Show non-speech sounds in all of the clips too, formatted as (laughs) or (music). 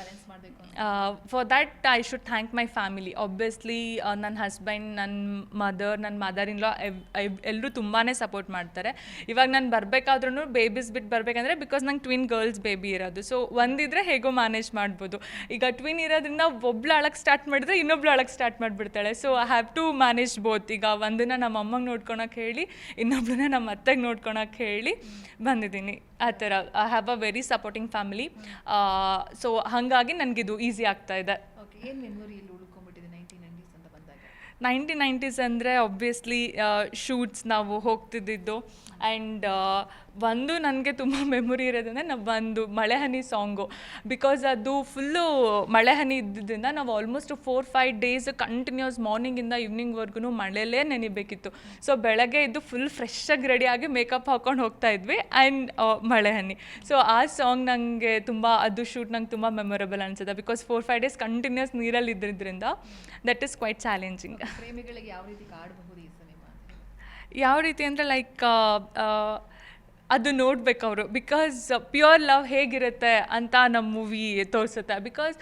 Balance ಮಾಡಬೇಕು for that I should thank my family obviously ನನ್ನ husband ನನ್ನ mother ನನ್ನ ಮದರ್ ಇನ್ ಲಾ ಎಲ್ಲರೂ ತುಂಬಾ ಸಪೋರ್ಟ್ ಮಾಡ್ತಾರೆ. ಇವಾಗ ನಾನು ಬರಬೇಕಾದ್ರೂ ಬೇಬೀಸ್ ಬಿಟ್ಟು ಬರಬೇಕಂದ್ರೆ ಬಿಕಾಸ್ ನಂಗೆ ಟ್ವಿನ್ ಗರ್ಲ್ಸ್ ಬೇಬಿ ಇರೋದು. ಸೊ ಒಂದಿದ್ರೆ ಹೇಗೋ ಮ್ಯಾನೇಜ್ ಮಾಡ್ಬೋದು. ಈಗ ಟ್ವಿನ್ ಇರೋದ್ರಿಂದ ಒಬ್ಳು ಅಳಕ್ಕೆ ಸ್ಟಾರ್ಟ್ ಮಾಡಿದ್ರೆ ಇನ್ನೊಬ್ಳು ಅಳಕ್ಕೆ start ಮಾಡಿಬಿಡ್ತಾಳೆ. So I have to manage both ಈಗ ಒಂದನ್ನ ನಮ್ಮ ಅಮ್ಮಂಗೆ ನೋಡ್ಕೊಳಕ್ಕೆ ಹೇಳಿ ಇನ್ನೊಬ್ಳನ್ನ ನಮ್ಮ ಅತ್ತೆಗೆ ನೋಡ್ಕೊಳಕ್ಕೆ ಹೇಳಿ ಬಂದಿದ್ದೀನಿ. ಆ ಥರ I have a very supporting family so ಹಾಗಾಗಿ ನನಗಿದು ಈಸಿ ಆಗ್ತಾ ಇದೆ ನೈನ್ಟೀನ್ ನೈಂಟೀಸ್ ಅಂತ ಬಂದಾಗ ನೈನ್ಟೀನ್ ನೈಂಟೀಸ್ ಅಂದರೆ ಒಬ್ವಿಯಸ್ಲಿ ಶೂಟ್ಸ್ ನಾವು ಹೋಗ್ತಿದ್ದಿದ್ದು. ಆ್ಯಂಡ್ ಒಂದು ನನಗೆ ತುಂಬ ಮೆಮೊರಿ (laughs) ಇರೋದಂದರೆ ನಾವು ಒಂದು ಮಳೆ ಹನಿ ಸಾಂಗು ಬಿಕಾಸ್ ಅದು ಫುಲ್ಲು ಮಳೆಹನಿ ಇದ್ದಿದ್ದರಿಂದ ನಾವು almost four five days continuous ಮಾರ್ನಿಂಗಿಂದ ಈವ್ನಿಂಗ್ವರೆಗೂ ಮಳೆಯಲ್ಲೇ ನೆನಿಬೇಕಿತ್ತು. ಸೊ ಬೆಳಗ್ಗೆ ಇದ್ದು ಫುಲ್ ಫ್ರೆಶ್ಶಾಗಿ ರೆಡಿಯಾಗಿ ಮೇಕಪ್ ಹಾಕೊಂಡು ಹೋಗ್ತಾ ಇದ್ವಿ ಆ್ಯಂಡ್ ಮಳೆ ಹನಿ ಸೊ ಆ ಸಾಂಗ್ ನನಗೆ ತುಂಬ, ಅದು ಶೂಟ್ ನಂಗೆ ತುಂಬ ಮೆಮೊರಬಲ್ ಅನಿಸುತ್ತೆ. Because four five days continuous ನೀರಲ್ಲಿ ಇದ್ದಿದ್ದರಿಂದ ದಟ್ ಈಸ್ ಕ್ವೈಟ್ ಚಾಲೆಂಜಿಂಗ್ ಪ್ರೇಮಿಗಳಿಗೆ ಯಾವ ರೀತಿ ಕಾಡಬಹುದು ಈ ಸಿನಿಮಾ ಯಾವ ರೀತಿ ಅಂದರೆ ಲೈಕ್ ಅದು ನೋಡ್ಬೇಕು ಅವರು. ಬಿಕಾಸ್ ಪ್ಯೂರ್ ಲವ್ ಹೇಗಿರುತ್ತೆ ಅಂತ ನಮ್ಮ ಮೂವಿ ತೋರಿಸುತ್ತೆ. ಬಿಕಾಸ್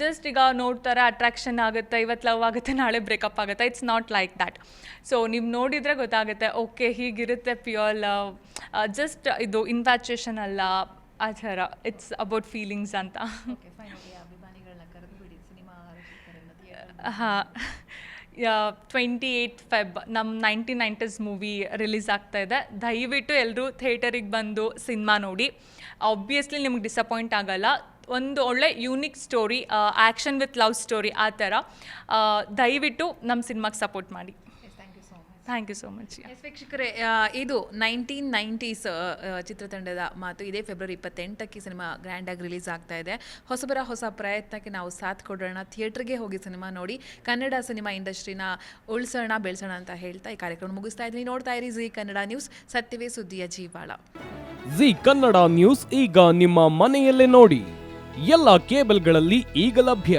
ಜಸ್ಟ್ ಈಗ ನೋಡ್ತಾರೆ ಅಟ್ರಾಕ್ಷನ್ ಆಗುತ್ತೆ ಇವತ್ತು ಲವ್ ಆಗುತ್ತೆ ನಾಳೆ ಬ್ರೇಕಪ್ ಆಗುತ್ತೆ. It's not like that so ನೀವು ನೋಡಿದರೆ ಗೊತ್ತಾಗುತ್ತೆ ಓಕೆ ಹೀಗಿರುತ್ತೆ ಪ್ಯೂರ್ ಲವ್ ಜಸ್ಟ್ ಇದು ಇನ್ವ್ಯಾಚುಯೇಷನ್ ಅಲ್ಲ ಆ ಥರ. ಇಟ್ಸ್ ಅಬೌಟ್ ಫೀಲಿಂಗ್ಸ್ ಅಂತ. ಹಾಂ. ಟ್ವೆಂಟಿ ಏಯ್ಟ್ ಫೆಬ್ ನಮ್ಮ ನೈನ್ಟೀನ್ ನೈಂಟೀಸ್ ಮೂವಿ ರಿಲೀಸ್ ಆಗ್ತಾ ಇದೆ. ದಯವಿಟ್ಟು ಎಲ್ಲರೂ ಥಿಯೇಟರಿಗೆ ಬಂದು ಸಿನಿಮಾ ನೋಡಿ. ಆಬ್ವಿಯಸ್ಲಿ ನಿಮ್ಗೆ ಡಿಸಪಾಯಿಂಟ್ ಆಗಲ್ಲ. ಒಂದು ಒಳ್ಳೆ unique story action with love story ಆ ಥರ. ದಯವಿಟ್ಟು ನಮ್ಮ ಸಿನಿಮಾಗೆ ಸಪೋರ್ಟ್ ಮಾಡಿ. So much thank you so much yes ವೀಕ್ಷಕರೇ ಆ, ಇದು ನೈನ್ಟೀನ್ ನೈಂಟೀಸ್ ಚಿತ್ರತಂಡದ ಮಾತು. ಇದೇ ಫೆಬ್ರವರಿ ಇಪ್ಪತ್ತೆಂಟಕ್ಕೆ ಸಿನಿಮಾ ಗ್ರ್ಯಾಂಡಾಗಿ ರಿಲೀಸ್ ಆಗ್ತಾ ಇದೆ. ಹೊಸಬರ ಹೊಸ ಪ್ರಯತ್ನಕ್ಕೆ ನಾವು ಸಾಥ್ ಕೊಡೋಣ. ಥಿಯೇಟ್ರಿಗೆ ಹೋಗಿ ಸಿನಿಮಾ ನೋಡಿ ಕನ್ನಡ ಸಿನಿಮಾ ಇಂಡಸ್ಟ್ರಿನ ಉಳಿಸೋಣ ಬೆಳೆಸೋಣ ಅಂತ ಹೇಳ್ತಾ ಈ ಕಾರ್ಯಕ್ರಮ ಮುಗಿಸ್ತಾ ಇದ್ದೀನಿ. ನೋಡ್ತಾ ಇರಿ ಜಿ ಕನ್ನಡ ನ್ಯೂಸ್ ಸತ್ಯವೇ ಸುದ್ದಿಯ ಜೀವಾಳ. ಜಿ ಕನ್ನಡ ನ್ಯೂಸ್ ಈಗ ನಿಮ್ಮ ಮನೆಯಲ್ಲೇ ನೋಡಿ. ಎಲ್ಲ ಕೇಬಲ್ಗಳಲ್ಲಿ ಈಗ ಲಭ್ಯ.